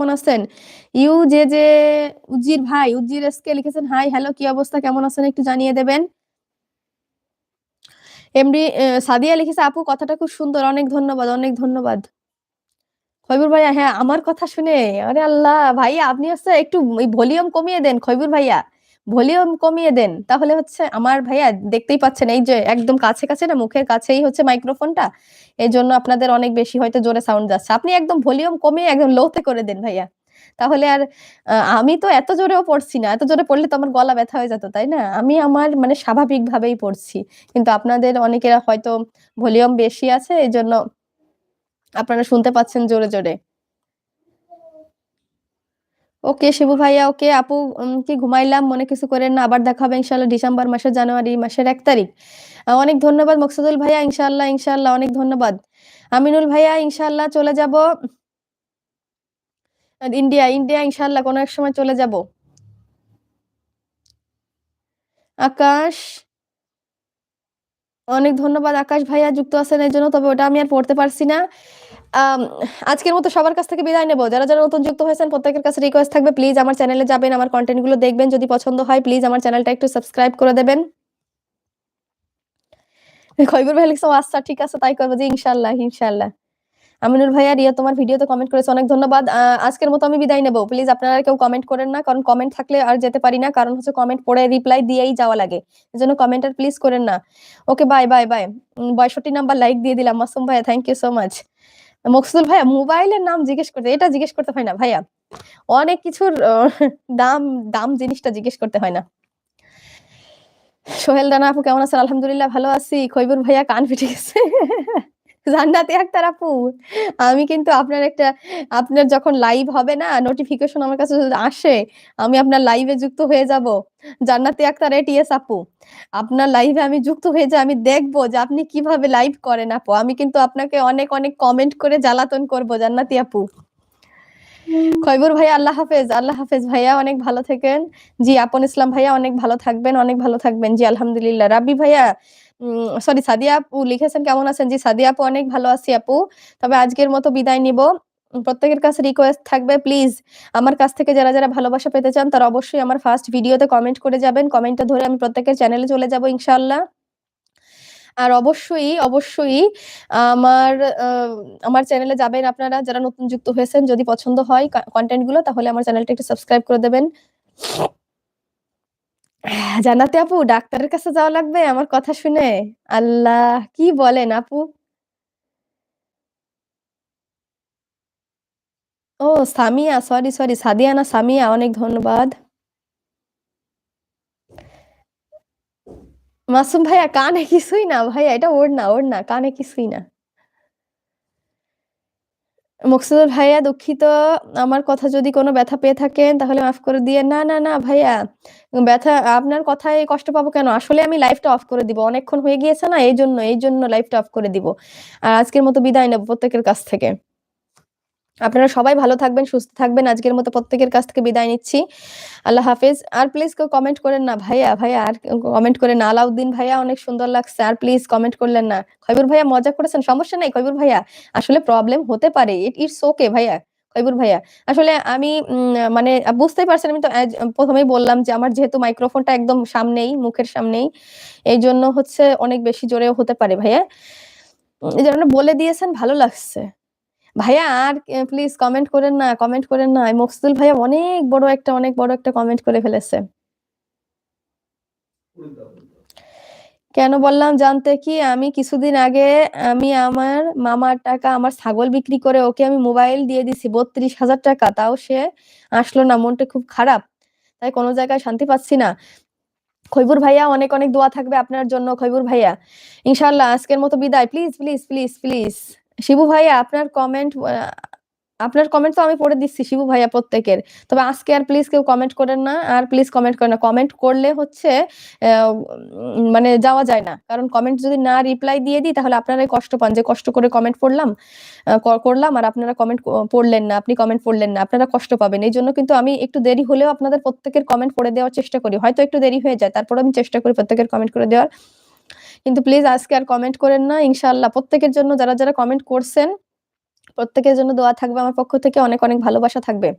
কেমন আছেন? ইউ যে যে উজ্জির ভাই উজ্জির এসকে লিখেছেন, হাই, হ্যালো, কি অবস্থা? কেমন আছেন? একটু জানিয়ে দেবেন। এমডি সাদিয়া লিখেছে, আপু, কথাটা খুব সুন্দর, অনেক ধন্যবাদ অনেক ধন্যবাদ। খৈবুর ভাইয়া হ্যাঁ আমার কথা শুনে, আরে আল্লাহ, ভাইয়া, আপনি হচ্ছে একটু ভলিউম কমিয়ে দেন, খৈবুর ভাইয়া। ভলিউম কমিয়ে দেন। তাহলে হচ্ছে আমার ভাইয়া দেখতেই পাচ্ছেন এই যে একদম কাছে কাছে না, মুখের কাছেই হচ্ছে মাইক্রোফোনটা। এই জন্য আপনাদের অনেক বেশি হয়তো জোরে সাউন্ড যাচ্ছে। আপনি একদম ভলিউম কমিয়ে একদম লোতে করে দেন ভাইয়া। তাহলে আর আমি তো এত জোরেও পড়ছি না। এত জোরে পড়লে তো আমার গলা ব্যথা হয়ে যেত, তাই না? আমি আমার মানে স্বাভাবিক ভাবেই পড়ছি। কিন্তু আপনাদের অনেকেরা হয়তো ভলিউম বেশি আছে এই জন্য আপনারা শুনতে পাচ্ছেন জোরে জোরে। ওকে শিবু ভাইয়া, ওকে আপু কি ঘুমাইলাম, মনে কিছু করেন না, আবার দেখা হবে ইনশাল্লাহ ডিসেম্বর মাসের জানুয়ারি মাসের এক তারিখ। অনেক ধন্যবাদ মকসুদুল ভাইয়া ইনশাল্লাহ ইনশাল্লাহ অনেক ধন্যবাদ। আমিনুল ভাইয়া ইনশাল্লাহ চলে যাব। ইন্ডিয়া ইন্ডিয়া ইনশাল্লাহ কোনো এক সময় চলে যাব। আকাশ অনেক ধন্যবাদ আকাশ ভাইয়া যুক্ত আছেন এর জন্য, তবে ওটা আমি আর পড়তে পারছি না। আজকের মতো সবার কাছ থেকে বিদায় নেব। যারা যারা নতুন যুক্ত হয়েছেন, প্রত্যেকের কাছে রিকোয়েস্ট থাকবে প্লিজ আমার চ্যানেলে যাবেন, আমার কন্টেন্টগুলো দেখবেন, যদি পছন্দ হয় প্লিজ আমার চ্যানেলটা একটু সাবস্ক্রাইব করে দেবেন। খৈবুর ভাই, লিখছো আচ্ছা ঠিক আছে, তাই করব যে ইনশাল্লাহ ইনশাল্লাহ। আমিনুল ভাইয়া, রিয়া তোমার ভিডিওতে কমেন্ট করেছে, অনেক ধন্যবাদ। আজকের মতো আমি বিদায় নেব। প্লিজ আপনারা কেউ কমেন্ট করেন না, কারণ কমেন্ট থাকলে আর যেতে পারি না, কারণ হচ্ছে কমেন্ট পড়ে রিপ্লাই দিয়েই যাওয়া লাগে। এজন্য কমেন্ট আর প্লিজ করেন না। ওকে বাই বাই বাই বয়ষট্টি নাম্বার লাইক দিয়ে দিলাম, মাসুম ভাইয়া thank you so much Maksudul ভাইয়া, মোবাইলের নাম জিজ্ঞেস করতে, এটা জিজ্ঞেস করতে হয় না ভাইয়া। অনেক কিছুর দাম দাম জিনিসটা জিজ্ঞেস করতে হয় না। সোহেল রানা আপু, কেমন আছেন? আলহামদুলিল্লাহ, ভালো আছি। খৈবুর ভাইয়া, কান ফিটে গেছে। জান্নাতি আক্তার আপু। আমি কিন্তু আপনার একটা, আপনার যখন লাইভ হবে না নোটিফিকেশন আমার কাছে আসে, আমি আপনার লাইভে যুক্ত হয়ে যাব। জান্নাতি আক্তার এটিএস আপু। আপনার লাইভে আমি যুক্ত হয়ে যাই আমি দেখব যে আপনি কীভাবে লাইভ করেন আপু। আমি কিন্তু আপনাকে অনেক অনেক কমেন্ট করে জ্বালাতন করব, জান্নাতি আপু। খৈবুর ভাইয়া, আল্লাহ হাফেজ আল্লাহ হাফেজ ভাইয়া, অনেক ভালো থাকেন। জি, আপন ইসলাম ভাইয়া, অনেক ভালো থাকবেন, অনেক ভালো থাকবেন। জি, আলহামদুলিল্লাহ। রাবি ভাইয়া সরি সাদিয়া আপু লিখেছেন, কেমন আছেন? জি, সাদিয়া আপু, অনেক ভালো আছি আপু। তবে আজকের মতো বিদায় নিব। প্রত্যেকের কাছে রিকোয়েস্ট থাকবে প্লিজ আমার কাছ থেকে যারা যারা ভালোবাসা পেতে চান, তারা অবশ্যই আমার ফার্স্ট ভিডিওতে কমেন্ট করে যাবেন। কমেন্টটা ধরে আমি প্রত্যেকের চ্যানেলে চলে যাব, ইনশাআল্লাহ। আর অবশ্যই অবশ্যই, আমার আমার চ্যানেলে যাবেন আপনারা, যারা নতুন যুক্ত হয়েছেন, যদি পছন্দ হয় কন্টেন্টগুলো তাহলে আমার চ্যানেলটা একটু সাবস্ক্রাইব করে দেবেন। জানাতে আপু ডাক্তারের কাছে যাওয়া লাগবে, আমার কথা শুনে। আল্লাহ, কি বলেন আপু? ও, সামিয়া সরি সরি সাদিয়া না সামিয়া, অনেক ধন্যবাদ। মাসুম ভাইয়া, কানে কিছুই না ভাইয়া, এটা ওর না ওর না কানে কিছুই না। মকসুদুল, ভাইয়া, দুঃখিত। আমার কথা যদি কোনো ব্যথা পেয়ে থাকেন, তাহলে মাফ করে দিয়ে না না না, ভাইয়া। ব্যথা, আপনার কথায় কষ্ট পাবো কেন? আসলে আমি লাইফটা অফ করে দিব। অনেকক্ষণ হয়ে গিয়েছে না এই জন্য এই জন্য লাইফটা অফ করে দিব। আর আজকের মতো বিদায় নেব প্রত্যেকের কাছ থেকে। আপনারা সবাই ভালো থাকবেন, সুস্থ থাকবেন। আজকের মতো প্রত্যেকের কাছ থেকে বিদায় নিচ্ছি। আল্লাহ হাফেজ। আর প্লিজ কেউ কমেন্ট করেন না ভাইয়া ভাইয়া আর কমেন্ট করে না। আলাউদ্দিন ভাইয়া অনেক সুন্দর লাগছে। আর প্লিজ কমেন্ট করলেন না। খৈবুর ভাইয়া মজা করেছেন, সমস্যা নাই খৈবুর ভাইয়া। আসলে প্রবলেম হতে পারে। ইট ইটস ওকে ভাইয়া খৈবুর ভাইয়া। আসলে আমি মানে বুঝতেই পারছেন, আমি তো প্রথমেই বললাম যে আমার যেহেতু মাইক্রোফোনটা একদম সামনেই, মুখের সামনেই, এই জন্য হচ্ছে অনেক বেশি জোরেও হতে পারে ভাইয়া। এই জন্য বলে দিয়েছেন, ভালো লাগছে। ভাইয়া আর প্লিজ কমেন্ট করেন না কমেন্ট করেন না। মকসুদুল ভাইয়া অনেক বড় একটা, অনেক বড় একটা কমেন্ট করে ফেলেছে। কেন বললাম জানতে কি? আমি কিছুদিন আগে আমি আমার মামার টাকা, আমার ছাগল বিক্রি করে ওকে আমি মোবাইল দিয়ে দিছি বত্রিশ হাজার টাকা। তাও সে আসলো না, মনটা খুব খারাপ। তাই কোনো জায়গায় শান্তি পাচ্ছি না। খৈবুর ভাইয়া, অনেক অনেক দোয়া থাকবে আপনার জন্য খৈবুর ভাইয়া। ইনশাল্লাহ আজকের মতো বিদায়। Please please please please Shibu ভাইয়া, আপনার কমেন্ট আপনার কমেন্ট তো আমি পড়ে দিচ্ছি শিবু ভাইয়া প্রত্যেকের। তবে আজকে আর প্লিজ কেউ কমেন্ট করেন না, আর প্লিজ কমেন্ট করেন না। কমেন্ট করলে হচ্ছে মানে যাওয়া যায় না। কারণ কমেন্ট যদি না রিপ্লাই দিয়ে দিই, তাহলে আপনারাই কষ্ট পান। যে কষ্ট করে কমেন্ট পড়লাম করলাম আর আপনারা কমেন্ট পড়লেন না, আপনি কমেন্ট পড়লেন না, আপনারা কষ্ট পাবেন। এই জন্য কিন্তু আমি একটু দেরি হলেও আপনাদের প্রত্যেকের কমেন্ট পড়ে দেওয়ার চেষ্টা করি। হয়তো একটু দেরি হয়ে যায়, তারপর আমি চেষ্টা করি প্রত্যেকের কমেন্ট করে দেওয়ার। কিন্তু প্লিজ আজকে আর কমেন্ট করেন না ইনশাল্লাহ প্রত্যেকের জন্য যারা যারা কমেন্ট করছেন প্রত্যেকের জন্য দোয়া থাকবে আমার পক্ষ থেকে অনেক, অনেক ভালোবাসা থাকবে।